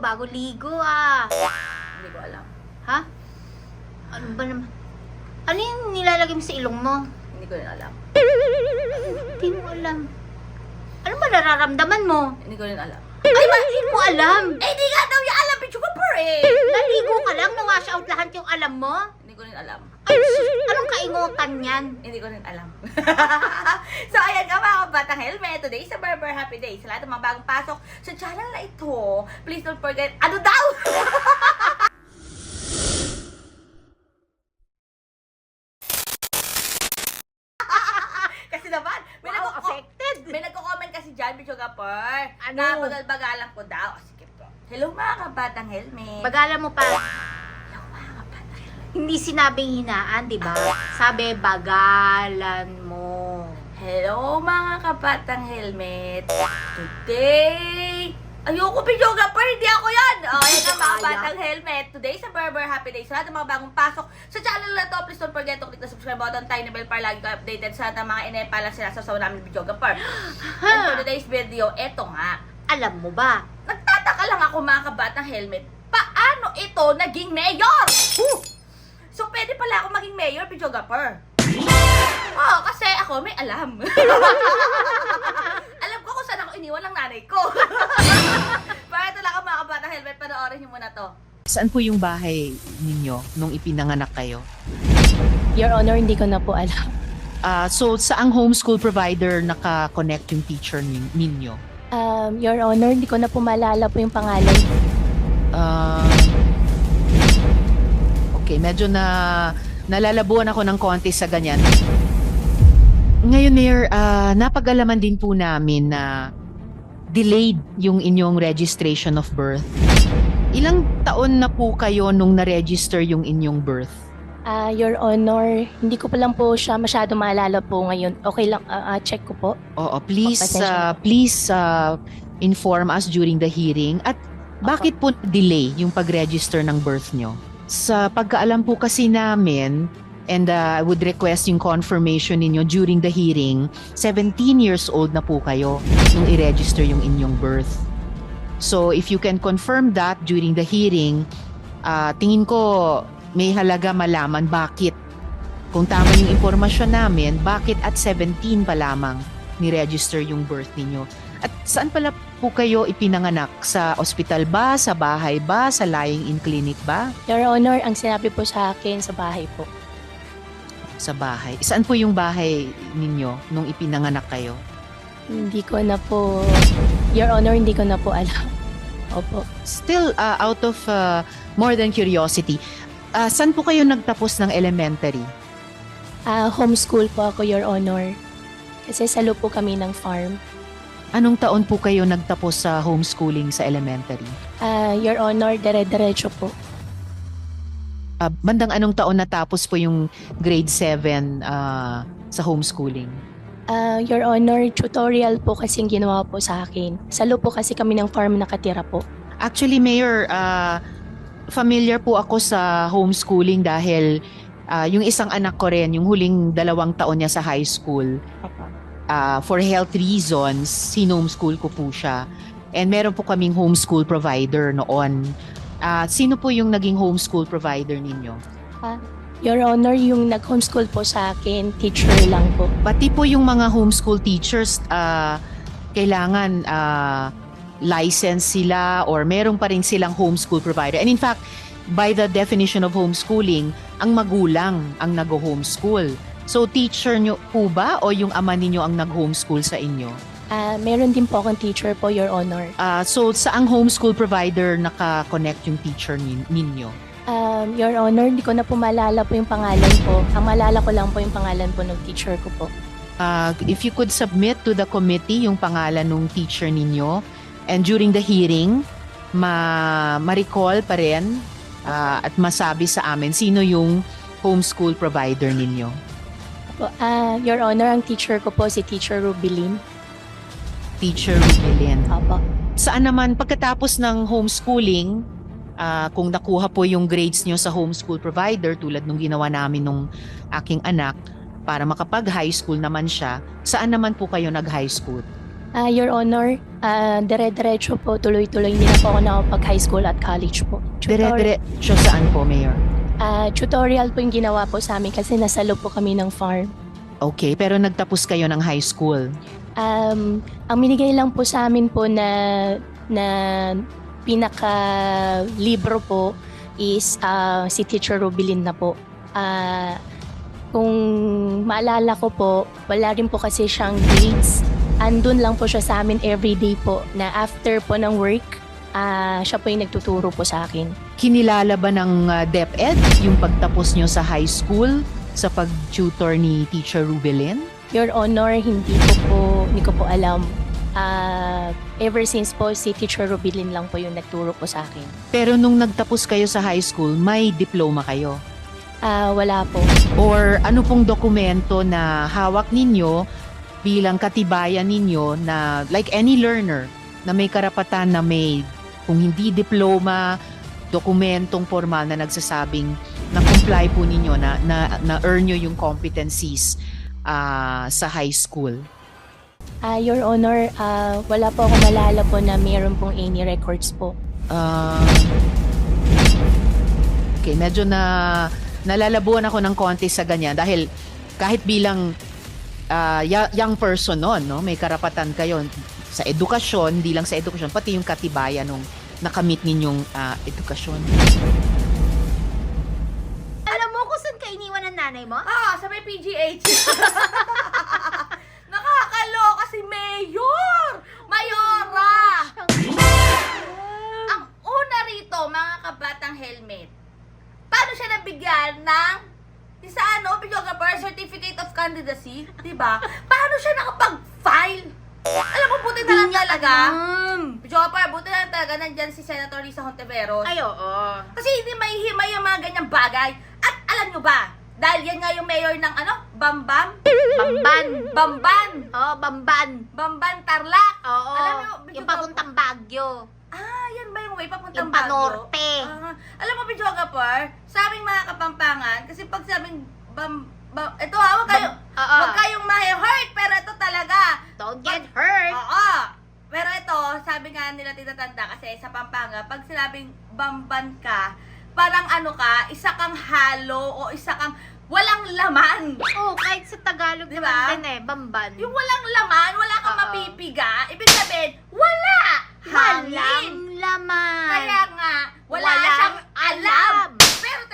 bago ligo ah. Hindi ko alam. Ha? Ano ba naman? Ano yung nilalagay mo sa ilong mo? Hindi ko rin alam. Hindi mo alam. Ano ba nararamdaman mo? Hindi ko rin alam. Ay, ba, hindi mo alam. Eh, hindi nga daw niya alam, bitch ko per eh. Naligo ka lang, na-wash out lahat yung alam mo. Hindi ko rin alam. Anong kaingutan yan? Hindi ko rin alam. so, ayan nga mga kabatang helmet. Today is a Barber Happy Day. Sa lahat ng mga bagong pasok sa channel na ito, please don't forget, ano daw? kasi naman, may, Wow, nagko- affected. may nagko-comment kasi dyan, Bicho Gapor. Ano? Na bagal-bagalan ko daw. Sige po. Hello mga kabatang helmet. Bagala mo pa. Hindi sinabing hinaan, di ba? Sabi, bagalan mo. Hello mga kabatang helmet. Today, ayoko videoga pa, hindi ako yan. O, oh, yan ang mga batang helmet. Today sa Berber Happy Day. Sa lahat ng mga bagong pasok sa channel na to, please don't forget to click the subscribe button, tiny bell para lagi ka updated sa lahat ng mga inepa lang sinasasawa namin videoga par. And for today's video, eto nga. Alam mo ba? Nagtataka lang ako mga kabatang helmet, paano ito naging mayor? So, pwede pala ako maging mayor, videographer. Oo, kasi ako may alam. alam ko kung saan ako iniwan ng nanay ko. Para ako mga kabatang helmet, panoorin niyo muna to. Saan po yung bahay ninyo nung ipinanganak kayo? Your Honor, hindi ko na po alam. Ah, so, saang homeschool provider naka-connect yung teacher nin- ninyo? Um, Your Honor, hindi ko na po maalala po yung pangalan. Ah, okay, medyo na nalalabuan ako ng konti sa ganyan. Ngayon, Mayor, ah, napag-alaman din po namin na delayed yung inyong registration of birth. Ilang taon na po kayo nung na-register yung inyong birth? Ah, Your Honor, hindi ko pa lang po siya masyado maalala po ngayon. Okay lang, ah, ah, check ko po. Oo, please pasensya uh, please uh, inform us during the hearing at bakit po delay yung pag-register ng birth nyo? Sa pagkaalam po kasi namin and uh, I would request yung confirmation ninyo during the hearing, 17 years old na po kayo nung i-register yung inyong birth. So if you can confirm that during the hearing, uh, tingin ko may halaga malaman bakit kung tama yung impormasyon namin, bakit at 17 pa lamang ni-register yung birth ninyo? At saan pala po kayo ipinanganak? Sa ospital ba? Sa bahay ba? Sa lying-in clinic ba? Your Honor, ang sinabi po sa akin sa bahay po. Sa bahay. Saan po yung bahay ninyo nung ipinanganak kayo? Hindi ko na po, Your Honor, hindi ko na po alam. Opo. Still, uh, out of uh, more than curiosity, uh, saan po kayo nagtapos ng elementary? Ah, homeschool po ako, Your Honor. Kasi salo po kami ng farm. Anong taon po kayo nagtapos sa homeschooling sa elementary? Ah, Your Honor, dire-diretso po. Uh, bandang anong taon natapos po yung grade 7 uh, sa homeschooling? Ah, Your Honor, tutorial po kasing ginawa po sa akin. Salo po kasi kami ng farm nakatira po. Actually, Mayor, uh, familiar po ako sa homeschooling dahil uh, yung isang anak ko rin, yung huling dalawang taon niya sa high school, uh, for health reasons, sinomeschool ko po siya. And meron po kaming homeschool provider noon. Uh, sino po yung naging homeschool provider ninyo? Your Honor, yung nag-homeschool po sa akin, teacher lang po. Pati po yung mga homeschool teachers, uh, kailangan uh, license sila or meron pa rin silang homeschool provider. And in fact, by the definition of homeschooling, ang magulang ang nag-homeschool. So teacher nyo po ba o yung ama ninyo ang nag-homeschool sa inyo? Ah, meron din po akong teacher po, Your Honor. Uh, so saang homeschool provider naka-connect yung teacher nin- ninyo? Um, Your Honor, hindi ko na po maalala po yung pangalan po. Ang maalala ko lang po yung pangalan po ng teacher ko po. Uh, if you could submit to the committee yung pangalan ng teacher ninyo and during the hearing, ma ma-recall pa rin uh, at masabi sa amin sino yung homeschool provider ninyo. Opo, Ah, Your Honor, ang teacher ko po si Teacher Rubilin. Teacher Rubilin. Opo. Saan naman pagkatapos ng homeschooling, ah, kung nakuha po yung grades nyo sa homeschool provider tulad nung ginawa namin nung aking anak, para makapag high school naman siya, saan naman po kayo nag high school? Ah, Your Honor, ah, dire-diretso po, tuloy-tuloy hindi na po ako nakapag-high school at college po. Tutor- Dire-diretso saan po, Mayor? Ah, tutorial po yung ginawa po sa amin kasi nasa loob po kami ng farm. Okay, pero nagtapos kayo ng high school. Um, ang minigay lang po sa amin po na na pinaka libro po is ah, si Teacher Rubilin na po. Ah, kung maalala ko po, wala rin po kasi siyang grades. Andun lang po siya sa amin everyday po na after po ng work, ah, siya po yung nagtuturo po sa akin. Kinilala ba ng uh, DepEd yung pagtapos nyo sa high school sa pag-tutor ni Teacher Rubelin? Your Honor, hindi ko po, hindi ko po alam. Ah, ever since po, si Teacher Rubilin lang po yung nagturo po sa akin. Pero nung nagtapos kayo sa high school, may diploma kayo? Ah, wala po. Or ano pong dokumento na hawak ninyo bilang katibayan ninyo na like any learner na may karapatan na may kung hindi diploma, dokumentong formal na nagsasabing na comply po ninyo na na, na earn nyo yung competencies ah, sa high school. Ah, Your Honor, ah, wala po ako malala po na mayroon pong any records po. Ah, okay, medyo na nalalabuan ako ng konti sa ganyan dahil kahit bilang ya- young person noon, no, may karapatan kayo sa edukasyon, hindi lang sa edukasyon, pati yung katibayan nung nakamit ninyong ah, edukasyon. Alam mo kung saan ka iniwan ng nanay mo? Ah, sa may PGH. Nakakaloka si Mayor! Mayora! Ang una rito, mga kabatang helmet, paano siya nabigyan ng sa ano, videographer, certificate of candidacy, di ba? Paano siya nakapag-file? Alam mo, buti na lang talaga. Videographer, buti na lang talaga nandyan si Senator Risa Hontiveros. Ay, oo. Kasi hindi may himay yung mga ganyang bagay. At alam nyo ba, dahil yan nga yung mayor ng ano, Bambam, Bamban. Bamban, Oo, Bamban. Bamban Tarlac. Oo. Alam mo, yung papuntang Baguio. Ah, yan ba yung way papuntang Yung Baguio? panorte. Ah, alam mo, Pichogapar, sa aming mga kapampangan, kasi pag sabing bam, bam, ito ha, huwag kayo, Oo. huwag kayong ma-hurt, pero ito talaga. Don't get hurt. Oo. Pero ito, sabi nga nila titatanda kasi sa Pampanga, pag sinabing bamban ka, parang ano ka, isa kang halo o isa kang walang laman. Oo, kahit sa Tagalog Di naman ba? din eh, Bamban. Yung walang laman, wala kang Oo. mapipiga, ibig sabihin, wala! Walang laman. Kaya nga, wala Walang siyang alam. alam.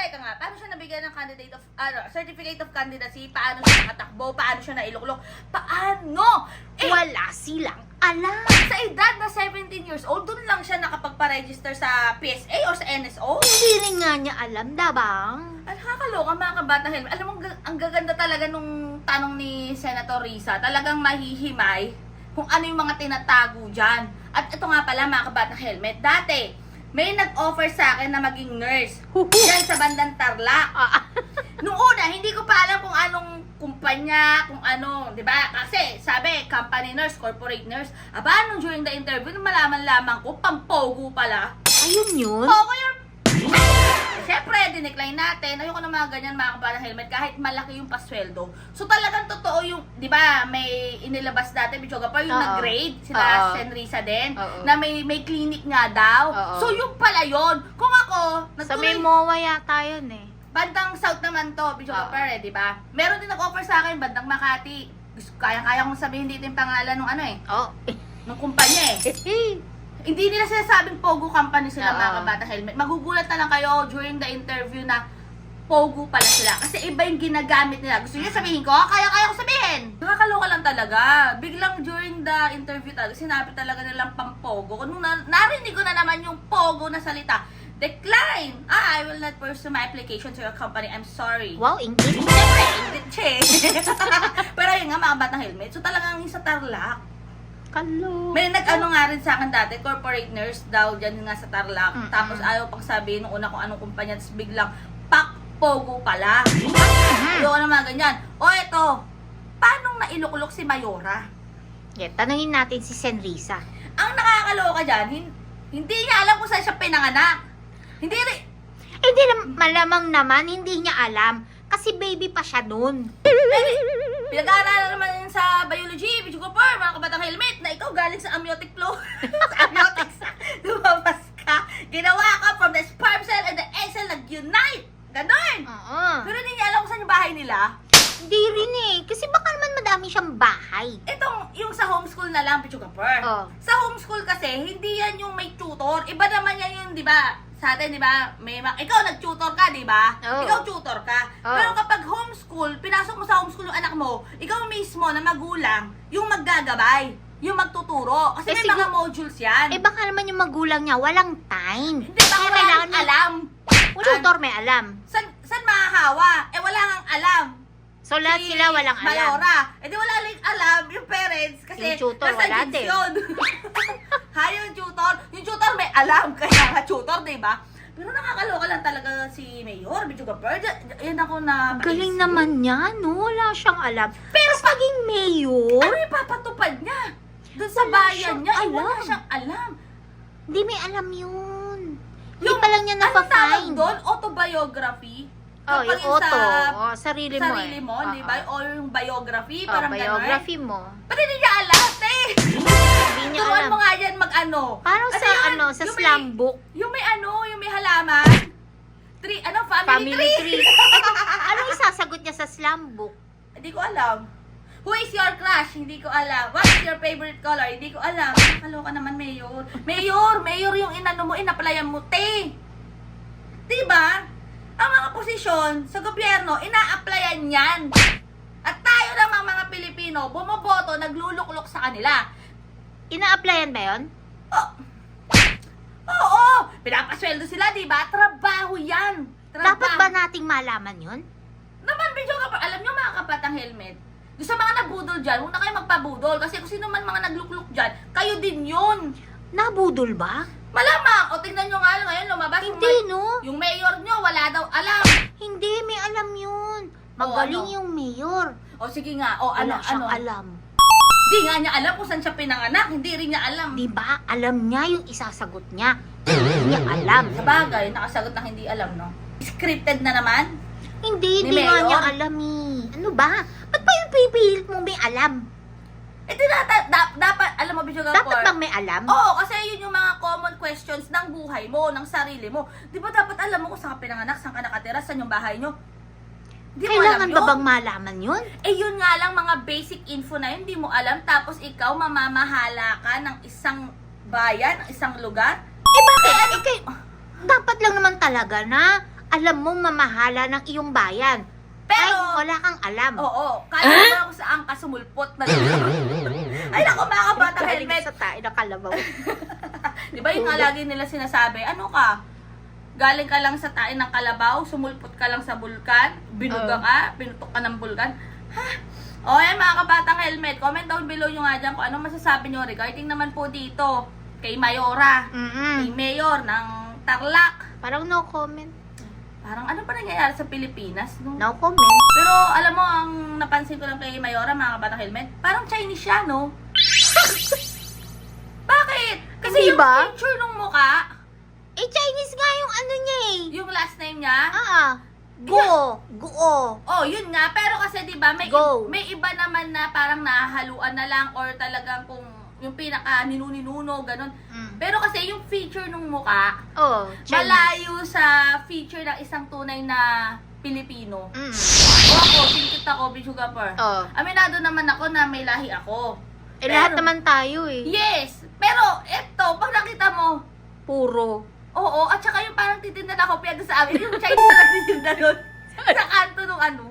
Teka nga, paano siya nabigyan ng candidate of, ano, certificate of candidacy? Paano siya nakatakbo? Paano siya nailuklok? Paano? Eh, Wala silang alam. sa edad na 17 years old, dun lang siya nakapagpa-register sa PSA o sa NSO. Hindi rin nga niya alam, dabang. Ang nakakaloka mga kabata helmet. Alam mo, ang gaganda talaga nung tanong ni Senator Risa. Talagang mahihimay kung ano yung mga tinatago dyan. At ito nga pala mga kabata helmet. Dati, may nag-offer sa akin na maging nurse. Yan sa bandang Tarlac. Ah, Nung una, hindi ko pa alam kung anong kumpanya, kung ano, di ba? Kasi, sabi, company nurse, corporate nurse. Aba, nung during the interview, nung malaman lamang ko, pampogo pala. ayun yun. Pogo yung... Siyempre, dinecline natin. Ayoko na mga ganyan, mga kabalang helmet, kahit malaki yung pasweldo. So, talagang totoo yung, di ba, may inilabas dati, Bichoga pa, yung Oo. nag-grade, sila Oo. Senrisa din, Oo. na may may clinic nga daw. Oo. So, yung pala yon Kung ako, Sa may nagtuloy, MOA yata yun eh. bandang South naman to, Bichoga Oo. pa eh, di ba? Meron din nag-offer sa akin, bandang Makati. Gusto- Kaya-kaya kong sabihin dito yung pangalan ng ano eh, Oh. ng kumpanya eh. Hindi nila sinasabing Pogo Company sila Oo. mga kabata helmet. Magugulat na lang kayo during the interview na Pogo pala sila. Kasi iba yung ginagamit nila. Gusto niyo sabihin ko? Kaya-kaya ko sabihin. Nakakaloka lang talaga. Biglang during the interview talaga, sinabi talaga nilang pampogo. Nung na- narinig ko na naman yung Pogo na salita, decline! Ah, I will not pursue my application to your company. I'm sorry. Wow, English. Siyempre, hindi, che. Pero yun nga, mga batang helmet. So talagang yung sa Tarlac, Kalo. may nag-ano nga rin sa akin dati, corporate nurse daw dyan nga sa Tarlac. Mm-mm. Tapos ayaw pang sabihin nung una kung anong kumpanya, tapos biglang, pak, pogo pala. Ayoko na mga ganyan. O eto, paano nailuklok si Mayora? Yeah, tanungin natin si Senrisa. Ang nakakaloka dyan, hin- hindi niya alam kung saan siya pinanganak. Hindi rin, Eh, Hindi na, malamang naman, hindi niya alam. Kasi baby pa siya eh, Pinag-aaralan naman yun sa biology, Bicho Cooper, mga kabatang helmet, galing sa amniotic flow. sa amniotic sac, lumabas ka. Ginawa ka from the sperm cell and the egg cell nag-unite. Ganon. Oo. Pero hindi niya alam kung saan yung bahay nila. Hindi rin eh. Kasi baka naman madami siyang bahay. Itong, yung sa homeschool na lang, Pichu Kapar. Oh. Sa homeschool kasi, hindi yan yung may tutor. Iba naman yan yung, di ba, sa atin, di ba, may ma- ikaw nag-tutor ka, di ba? Oo. Ikaw tutor ka. Oo. Pero kapag homeschool, pinasok mo sa homeschool yung anak mo, ikaw mismo na magulang, yung maggagabay, yung magtuturo. Kasi Eh, may mga modules yan. Eh baka naman yung magulang niya walang time. hindi ba Kaya wala kailangan kang may- alam? Tutor may alam. San, san mahahawa? Eh, wala kang alam. So lahat Si sila walang alam. Mayora. Eh di wala lang alam yung parents kasi Yung tutor, nasa wala din. yun. ha, yung tutor. Yung tutor may alam kaya nga tutor, di ba? Pero nakakaloka lang talaga si Mayor, Bicho Gapper. Yan ako na... Galing naman niya, no? Wala siyang alam. Pero paging mayor, Ano yung papatupad niya? Doon sa Wala bayan siyang niya, eh, wala alam. siyang alam. hindi may alam yun. Hindi Yung- pa lang niya Ano tawag napafind. doon? Autobiography? Oh, Kapag yung auto. Sa, oh, sarili mo sarili eh. mo, di ba? O yung biography, Oh, parang biography mo. Pati hindi niya alam, te! Hindi niya Turuan alam. mo nga yan mag-ano. Parang Ano sa yun? ano, sa Yung may- slam book. Yung may ano, yung may halaman. Tree, ano, family, Family tree. tree. ano isasagot niya sa slam book? Hindi ko alam. Who is your crush? Hindi ko alam. What is your favorite color? Hindi ko alam. Nakaloka naman, Mayor. Mayor, Mayor yung inano mo, inaplayan mo, te. Diba? Ang mga posisyon sa gobyerno, ina-applyan yan. At tayo namang mga Pilipino, bumoboto, nagluluklok sa kanila. Ina-applyan ba yun? Oh. Oo, pinapasweldo sila, di ba? Trabaho yan. Trabaho. Dapat ba nating malaman yun? Naman, video ka pa. Alam nyo mga kapatang helmet, sa mga nabudol dyan, huwag na kayo magpabudol. Kasi kung sino man mga naglukluk dyan, kayo din yun. Nabudol ba? Malamang, o tingnan nyo nga ngayon, lumabas. yung Hindi, may- no? Yung mayor nyo, wala daw alam. Hindi, may alam yun. Magaling ano? yung mayor. O sige nga, o ano, Wala siyang ano. alam. Hindi nga niya alam kung saan siya pinanganak. Hindi rin niya alam. Di ba? Alam niya yung isasagot niya. Hindi niya alam. Sa bagay, nakasagot na hindi alam, no? Scripted na naman. Hindi, hindi nga niya alam eh. Ano ba? Ba't pa yung pipilit mo may alam? Eh, tinata- da- dapat, alam mo, Bishop Dapat bang may alam? Oo, kasi yun yung mga common questions ng buhay mo, ng sarili mo. Di ba dapat alam mo kung saan ka pinanganak, saan ka nakatira, saan yung bahay nyo? Di mo Kailangan alam ba yun? bang malaman yun? Eh yun nga lang mga basic info na yun, di mo alam. Tapos ikaw mamamahala ka ng isang bayan, ng isang lugar. Eh bakit? Eh, kay, dapat lang naman talaga na alam mong mamahala ng iyong bayan. Ay, Pero, wala kang alam. oo, kahit mo kung saan ka sumulpot na Ay nako mga kabata Galing helmet. sa tayo na kalabaw. Di ba yung nga lagi nila sinasabi, ano ka? Galing ka lang sa tain ng kalabaw, sumulpot ka lang sa bulkan, binuga Oo. ka, pinutok ka ng bulkan. Ha? O yan mga kabatang helmet, comment down below nyo nga dyan kung ano masasabi nyo regarding naman po dito kay Mayora, kay Mm-mm. Mayor ng Tarlac. Parang no comment. Parang ano pa nangyayari sa Pilipinas? No? No comment. Pero alam mo, ang napansin ko lang kay Mayora, mga kabatang helmet, parang Chinese siya, no? Bakit? Kasi Hindi yung ba? picture ng mukha, Eh, Chinese nga yung ano niya eh. yung last name niya, Ah, go. Go. Oh, yun nga. Pero kasi 'di ba may Go. may iba naman na parang nahahaluan na lang or talagang kung yung pinaka ninuninuno ganun. Mm. Pero kasi yung feature ng muka Oh, Chinese. malayo sa feature ng isang tunay na Pilipino. Mm. O ako, singkit ako, Bishugapur. Oh. Aminado naman ako na may lahi ako. Eh, lahat Pero- naman tayo eh. Yes! Pero eto, pag nakita mo, Puro. oo, at saka yung parang titinda na ako piyag sa amin, yung Chinese na nagtitinda doon. sa kanto nung ano,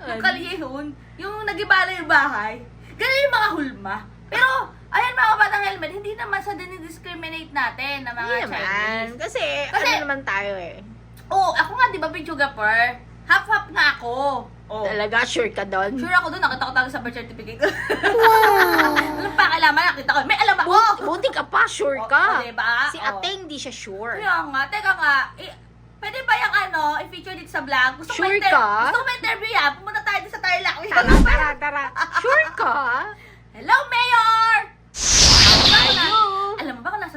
yung kalihon, yung nagibala yung bahay. Ganun yung mga hulma. Pero, ayan mga batang helmet, hindi naman sa dinidiscriminate natin na mga Chinese. Kasi, Kasi- ano naman tayo eh. Oo, ako nga, di ba, Pichugapur? Half-half na ako. Oh. Talaga, sure ka doon? Sure ako doon, nakita ko talaga sa birth certificate. Wow. Anong pakalaman? Nakita ko, may alam ako! Buti, buti ka pa, sure ka. o, diba? Si O. ate hindi siya sure. Kaya nga, teka nga, eh, pwede ba yung ano, i-feature dito sa vlog? Gusto ko Sure ma-inter- ka? Gusto ko ma-interview yan. Pumunta tayo dito sa Tarlac. Tara, tara, tara. Sure ka? Hello, Mayor!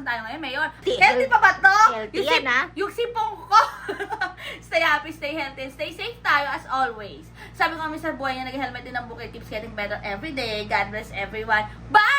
Nasan tayo ngayon, Mayor? Healthy. Healthy pa ba to? Healthy yung, yan, ah. Yung sipong ko. stay happy, stay healthy, and stay safe tayo as always. Sabi ko kami sa buhay niya, nag-helmet din ang bukid keeps getting better every day. God bless everyone. Bye!